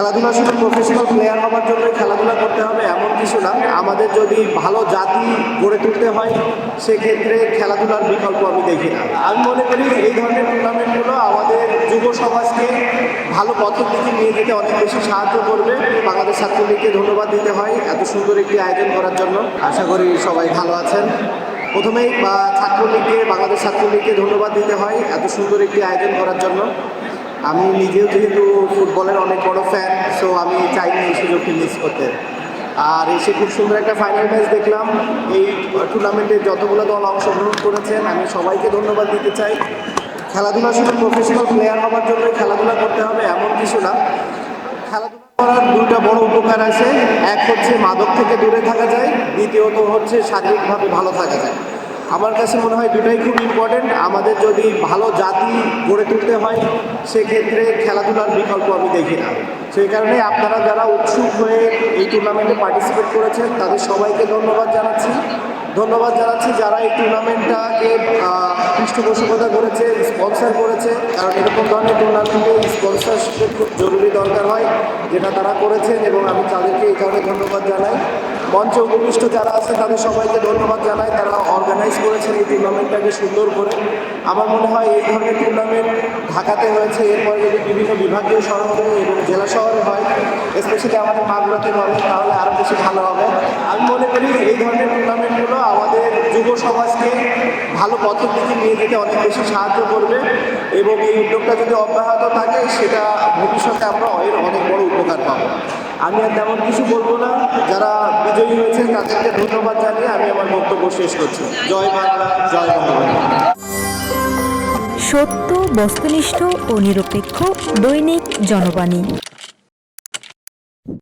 খেলাধুলা শুধু professional player হওয়ার জন্য খেলাধুলা করতে হবে, এমন কিছু না। আমাদের যদি ভালো জাতি গড়ে তুলতে হয়, সেক্ষেত্রে খেলাধুলার বিকল্প আমি দেখি না। আমি মনে করি এই ধরনের টুর্নামেন্টগুলো আমাদের যুব সমাজকে ভালো পথের দিকে নিয়ে যেতে অনেক বেশি সাহায্য করবে। বাংলাদেশ ছাত্রলীগকে ধন্যবাদ দিতে হয় এত সুন্দর একটি আয়োজন করার জন্য। আশা করি সবাই ভালো আছেন। প্রথমেই ছাত্রলীগকে, বাংলাদেশ ছাত্রলীগকে ধন্যবাদ দিতে হয় এত সুন্দর একটি আয়োজন করার জন্য। আমি নিজেও যেহেতু ফুটবলের অনেক বড় ফ্যান সো আমি চাইনি এই সুযোগটি মিস করতে। আর এসে খুব সুন্দর একটা ফাইনাল ম্যাচ দেখলাম। এই টুর্নামেন্টে যতগুলো দল অংশগ্রহণ করেছেন, আমি সবাইকে ধন্যবাদ দিতে চাই। খেলাধুলা শুধু প্রফেশনাল প্লেয়ার হওয়ার জন্য খেলাধুলা করতে হবে, এমন কিছু না। খেলাধুলা করার দুটা বড় উপকার আছে। এক হচ্ছে মাদক থেকে দূরে থাকা যায়, দ্বিতীয়ত হচ্ছে শারীরিকভাবে ভালো থাকা যায়। আমার কাছে মনে হয় দুটাই খুব ইম্পর্টেন্ট আমাদের যদি ভালো জাতি গড়ে তুলতে হয়, সেক্ষেত্রে খেলাধুলার বিকল্প আমি দেখি না। সেই কারণে আপনারা যারা উৎসুক হয়ে এই টুর্নামেন্টে পার্টিসিপেট করেছেন, তাদের সবাইকে ধন্যবাদ জানাচ্ছি। ধন্যবাদ জানাচ্ছি যারা এই টুর্নামেন্টটাকে পৃষ্ঠপোষকতা করেছে স্পন্সর করেছে, কারণ এরকম ধরনের টুর্নামেন্টে স্পন্সরশিপের খুব জরুরি দরকার হয়, যেটা তারা করেছেন এবং আমি তাদেরকে এই কারণে ধন্যবাদ জানাই। মঞ্চে উপবিষ্ট যারা আছে, তাদের সবাইকে ধন্যবাদ জানাই, তারা অর্গানাইজ করেছেন এই টুর্নামেন্টটাকে সুন্দর করে। আমার মনে হয় এই ধরনের টুর্নামেন্ট ঢাকাতে হয়েছে, এরপরে যদি বিভিন্ন বিভাগীয় শহরে এবং জেলা শহরে হয় স্পেশালি আমাদের মাগুরাতে হবে, তাহলে আরও বেশি ভালো হবে। আমি মনে করি এই ধরনের টুর্নামেন্টগুলো আমাদের যুব সমাজকে ভালো দিকে নিয়ে যেতে অনেক বেশি সাহায্য করবে এবং এই উদ্যোগটা যদি অব্যাহত থাকে, সেটা ভবিষ্যতে আমরা এর অনেক বড় উপকার পাবো। আমি আর তেমন কিছু বলব না। যারা বিজয়ী হয়েছেন, তাদেরকে ধন্যবাদ জানিয়ে আমি আমার বক্তব্য শেষ করছি। জয় বাংলা, জয় বঙ্গবন্ধু সত্য, বস্তুনিষ্ঠ ও নিরপেক্ষ দৈনিক জনবাণী।